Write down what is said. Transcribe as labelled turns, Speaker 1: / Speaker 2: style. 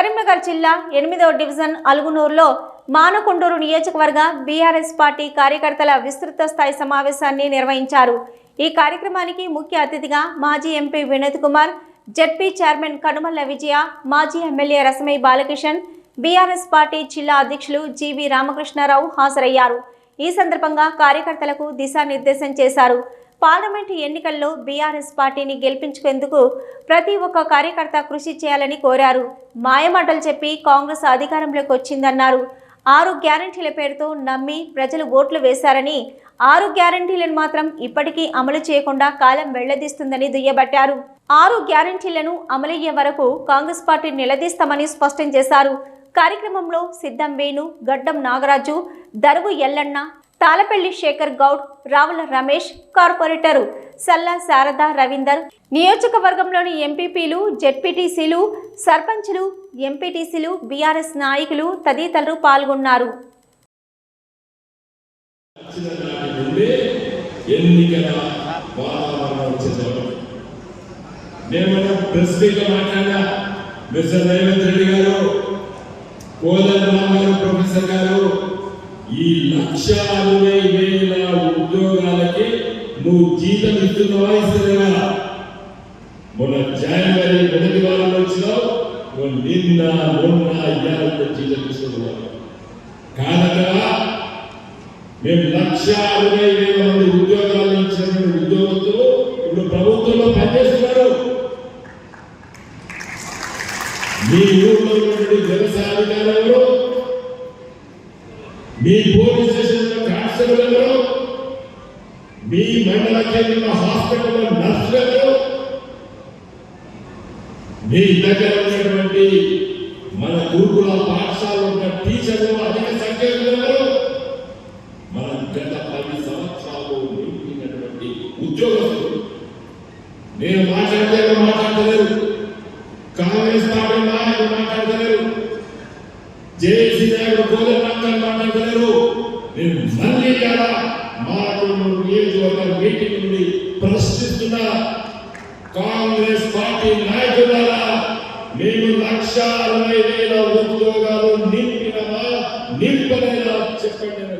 Speaker 1: కరీంనగర్ జిల్లా ఎనిమిదవ డివిజన్ అలుగునూరులో మానకొండూరు నియోజకవర్గ బీఆర్ఎస్ పార్టీ కార్యకర్తల విస్తృత స్థాయి సమావేశాన్ని నిర్వహించారు. ఈ కార్యక్రమానికి ముఖ్య అతిథిగా మాజీ MP Vinod Kumar ZP chairman Kanumalla Vijaya మాజీ MLA Rasamayi Balakishan BRS party జిల్లా అధ్యక్షులు జీవి రామకృష్ణారావు హాజరయ్యారు. ఈ సందర్భంగా కార్యకర్తలకు దిశానిర్దేశం చేశారు. పార్లమెంటు ఎన్నికల్లో బీఆర్ఎస్ పార్టీని గెలిపించుకేందుకు ప్రతి ఒక్క కార్యకర్త కృషి చేయాలని కోరారు. మాయమాటలు చెప్పి కాంగ్రెస్ అధికారంలోకి వచ్చిందన్నారు. ఆరు గ్యారంటీల పేరుతో నమ్మి ప్రజలు ఓట్లు వేశారని ఆరు గ్యారంటీలను మాత్రం ఇప్పటికీ అమలు చేయకుండా కాలం వెళ్ళదీస్తుందని దుయ్యబట్టారు. ఆరు గ్యారంటీలను అమలయ్యే వరకు కాంగ్రెస్ పార్టీ నిలదీస్తామని స్పష్టం చేశారు. కార్యక్రమంలో సిద్ధం వేణు గడ్డం నాగరాజు దరువు ఎల్లన్న తాలపల్లి శేఖర్ గౌడ్ రావుల రమేష్ కార్పొరేటరు సల్లా శారద రవీందర్. నియోజకవర్గంలోని ఎంపీపీలు జెడ్పీటీసీలు సర్పంచ్లు ఎంపీటీసీలు బీఆర్ఎస్ నాయకులు తదితరులు పాల్గొన్నారు.
Speaker 2: ప్రెస్ మీట్ మాట్లాడా మిస్టర్ రేవంత్ రెడ్డి గారు గారు లక్ష అరవై వేల ఉద్యోగాలకి నువ్వు జీతం ఇస్తున్నావా ఇస్తున్నావా మొన్న జనవరి మొదటి వారంలో వచ్చినావు నువ్వు నిన్న మొన్న ఇయ్యాలంటే జీతం ఇస్తున్నావు కాదనగా మేము లక్ష అరవై వేల మంది ఉద్యోగాలు ఇచ్చిన ఉద్యోగస్తులు ఇప్పుడు ప్రభుత్వంలో పనిచేస్తున్నారు. మీ ఊళ్ళో ఉన్నటువంటి వ్యవసాయ అధికారులు మీ పోలీస్ స్టేషన్ కానిస్టేబుల్లో మీ మండల కేంద్రంలో హాస్పిటల్లో నర్సులలో మీ దగ్గర ఉన్నటువంటి మన గురుకుల పాఠశాలలో ఉన్న టీచర్లు అధిక సంఖ్యలో మనం గత పది సంవత్సరాలు నింపినటువంటి ఉద్యోగస్తులు. నేను మాట్లాడలేదు మాట్లాడలేదు కాంగ్రెస్ పార్టీ నాయకులు మాట్లాడలేదు జేసీ నాయకుడు కోదండ మాట్లాడలేరు నేను మళ్ళీ ఇలా మాట్లాడు నియోజకవర్గ మీటింగ్ నుండి ప్రశ్నిస్తున్న కాంగ్రెస్ పార్టీ నాయకులారా మేము లక్ష అరవై వేల ఉద్యోగాలు నింపినమా నింపలేదా చెప్పండి